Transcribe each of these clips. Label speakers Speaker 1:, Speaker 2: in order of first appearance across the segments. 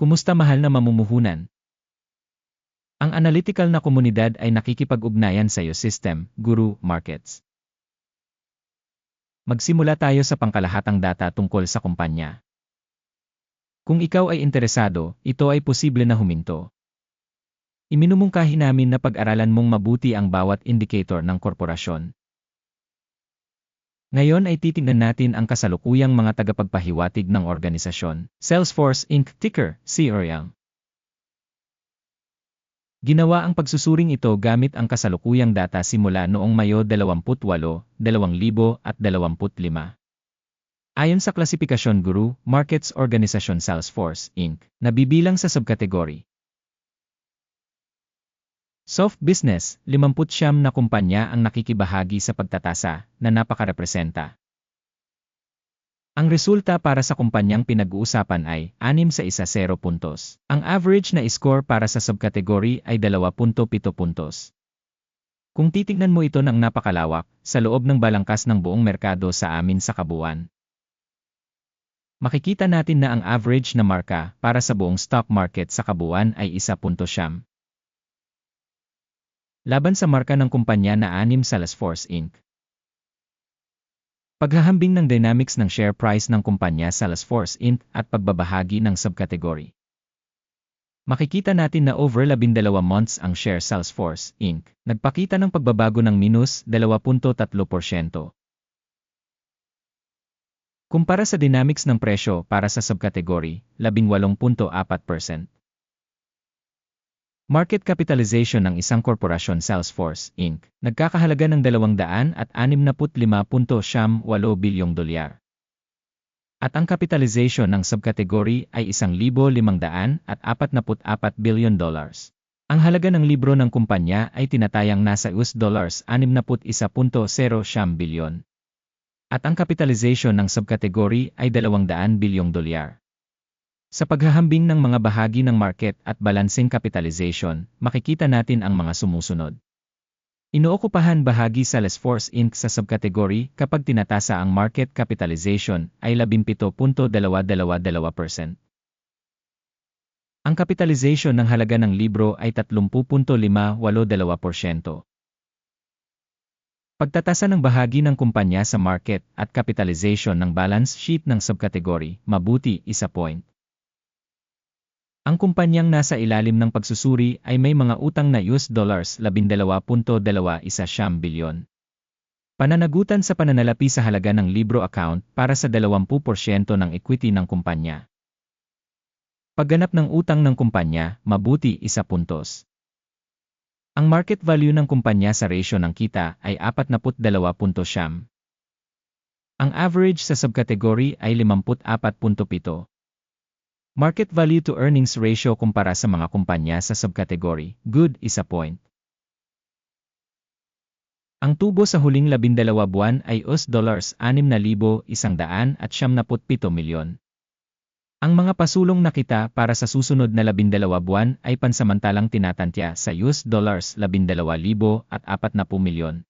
Speaker 1: Kumusta mahal na mamumuhunan? Ang analytical na komunidad ay nakikipag-ugnayan sa iyo system, guru, markets. Magsimula tayo sa pangkalahatang data tungkol sa kumpanya. Kung ikaw ay interesado, ito ay posible na huminto. Iminumungkahi namin na pag-aralan mong mabuti ang bawat indicator ng korporasyon. Ngayon ay titingnan natin ang kasalukuyang mga tagapagpahiwatig ng organisasyon. Salesforce Inc. Ticker, CRL. Ginawa ang pagsusuring ito gamit ang kasalukuyang data simula noong Mayo 28, 2025. Ayon sa klasifikasyon guru, Markets Organization Salesforce Inc., nabibilang sa subkategory Soft business, 50 na kumpanya ang nakikibahagi sa pagtatasa na napakarepresenta. Ang resulta para sa kumpanyang pinag-uusapan ay 6 sa isa 0 puntos. Ang average na score para sa subkategory ay 2.7 puntos. Kung titignan mo ito ng napakalawak, sa loob ng balangkas ng buong merkado sa amin sa kabuuan. Makikita natin na ang average na marka para sa buong stock market sa kabuuan ay 1.7. Laban sa marka ng kumpanya na anim Salesforce Inc. Paghahambing ng dynamics ng share price ng kumpanya Salesforce Inc. at pagbabahagi ng subcategory. Makikita natin na over 12 months ang share Salesforce Inc. nagpakita ng pagbabago ng minus 2.3%. Kumpara sa dynamics ng presyo para sa subcategory, 18.4%. Market capitalization ng isang korporasyon Salesforce, Inc. nagkakahalaga ng 265.8 bilyong dolyar. At ang capitalization ng subkategory ay 1,544 billion dollars. Ang halaga ng libro ng kumpanya ay tinatayang nasa US dollars 61.0 bilyon. At ang capitalization ng subkategory ay 200 bilyong dolyar. Sa paghahambing ng mga bahagi ng market at balancing capitalization, makikita natin ang mga sumusunod. Inookupahan bahagi sa Salesforce Inc. sa subkategory kapag tinatasa ang market capitalization ay 17.222%. Ang capitalization ng halaga ng libro ay 30.582%. Pagtatasa ng bahagi ng kumpanya sa market at capitalization ng balance sheet ng subkategory, mabuti, isa point. Ang kumpanyang nasa ilalim ng pagsusuri ay may mga utang na US dollars 12.21 bilyon. Pananagutan sa pananalapi sa halaga ng libro account para sa 20% ng equity ng kumpanya. Pagganap ng utang ng kumpanya, mabuti isa puntos. Ang market value ng kumpanya sa ratio ng kita ay 42.7. Ang average sa subkategory ay 54.7. Market value to earnings ratio kumpara sa mga kumpanya sa subcategory, good is a point. Ang tubo sa huling labindalawa buwan ay US dollars 6,177 milyon. Ang mga pasulong na kita para sa susunod na labindalawa buwan ay pansamantalang tinatantya sa US dollars 12,040 milyon.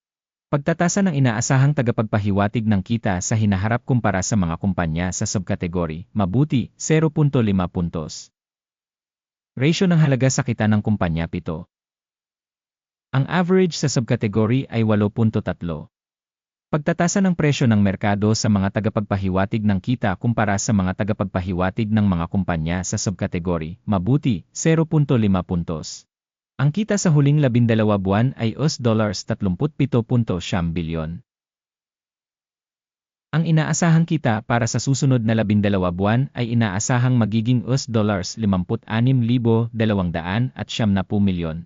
Speaker 1: Pagtatasa ng inaasahang tagapagpahiwatig ng kita sa hinaharap kumpara sa mga kumpanya sa subkategory, mabuti, 0.5 puntos. Ratio ng halaga sa kita ng kumpanya 7. Ang average sa subkategory ay 8.3. Pagtatasa ng presyo ng merkado sa mga tagapagpahiwatig ng kita kumpara sa mga tagapagpahiwatig ng mga kumpanya sa subkategory, mabuti, 0.5 puntos. Ang kita sa huling labindalawa buwan ay US dollars 37.7 bilyon. Ang inaasahang kita para sa susunod na labindalawa buwan ay inaasahang magiging US dollars 56,200 at milyon.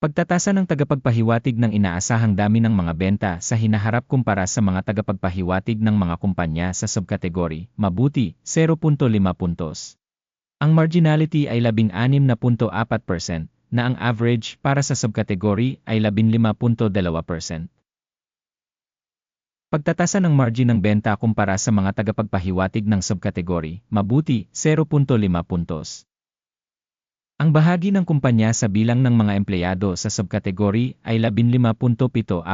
Speaker 1: Pagtatasa ng tagapagpahiwatig ng inaasahang dami ng mga benta sa hinaharap kumpara sa mga tagapagpahiwatig ng mga kumpanya sa subkategory, mabuti, 0.5 puntos. Ang marginality ay 16.4% na ang average para sa subkategory ay 15.2%. Pagtatasa ng margin ng benta kumpara sa mga tagapagpahiwatig ng subkategory, mabuti, 0.5 puntos. Ang bahagi ng kumpanya sa bilang ng mga empleyado sa subkategory ay 15.74%.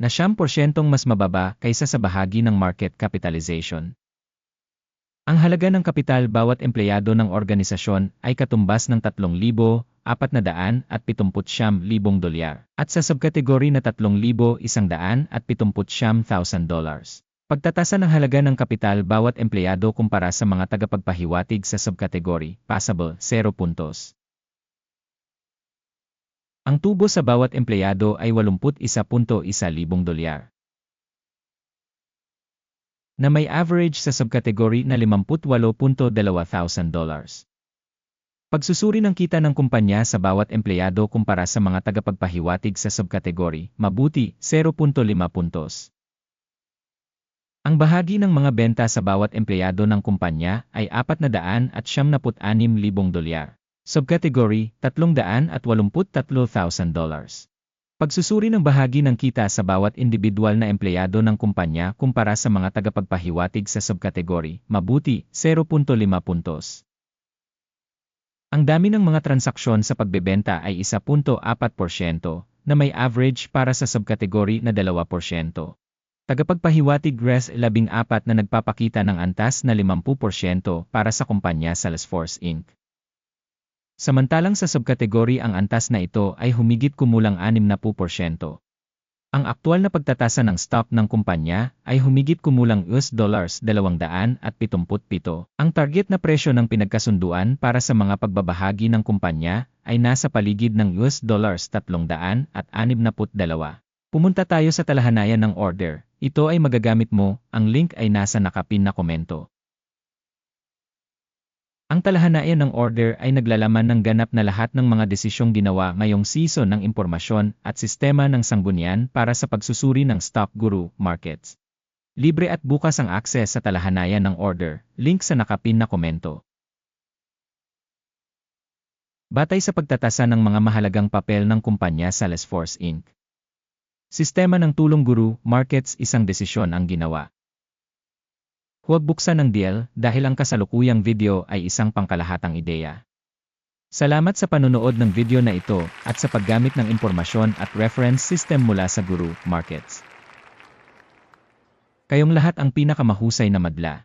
Speaker 1: Na 10% mas mababa kaysa sa bahagi ng market capitalization. Ang halaga ng kapital bawat empleyado ng organisasyon ay katumbas ng 3,479,000 dolyar at sa subkategory na 3,179,000 dollars. Pagtatasa ng halaga ng kapital bawat empleyado kumpara sa mga tagapagpahiwatig sa subkategory, passable, 0 puntos. Ang tubo sa bawat empleyado ay 81.1 libong dolyar na may average sa subkategory na 58.2 thousand dollars. Pagsusuri ng kita ng kumpanya sa bawat empleyado kumpara sa mga tagapagpahiwatig sa subkategory, mabuti, 0.5 puntos. Ang bahagi ng mga benta sa bawat empleyado ng kumpanya ay 400 at 76,000 dolyar. Subkategory, 383,000 dollars. Pagsusuri ng bahagi ng kita sa bawat individual na empleyado ng kumpanya kumpara sa mga tagapagpahiwatig sa subkategory, mabuti, 0.5 puntos. Ang dami ng mga transaksyon sa pagbebenta ay 1.4% na may average para sa subkategory na 2%. Tagapagpahiwatig RES 14 na nagpapakita ng antas na 50% para sa kumpanya Salesforce Inc. Samantalang sa subkategory ang antas na ito ay humigit kumulang 60%. Ang aktual na pagtatasa ng stock ng kumpanya ay humigit kumulang US dollars 277. Ang target na presyo ng pinagkasunduan para sa mga pagbabahagi ng kumpanya ay nasa paligid ng US dollars 362. Pumunta tayo sa talahanayan ng order. Ito ay magagamit mo, ang link ay nasa nakapin na komento. Ang talahanayan ng order ay naglalaman ng ganap na lahat ng mga desisyong ginawa ngayong season ng impormasyon at sistema ng sanggunian para sa pagsusuri ng Stock Guru Markets. Libre at bukas ang akses sa talahanayan ng order, link sa nakapin na komento. Batay sa pagtatasa ng mga mahalagang papel ng kumpanya sa Salesforce Inc. Sistema ng tulong guru, markets isang desisyon ang ginawa. Huwag buksan ang deal dahil ang kasalukuyang video ay isang pangkalahatang ideya. Salamat sa panonood ng video na ito at sa paggamit ng impormasyon at reference system mula sa Guru Markets. Kayong lahat ang pinakamahusay na madla.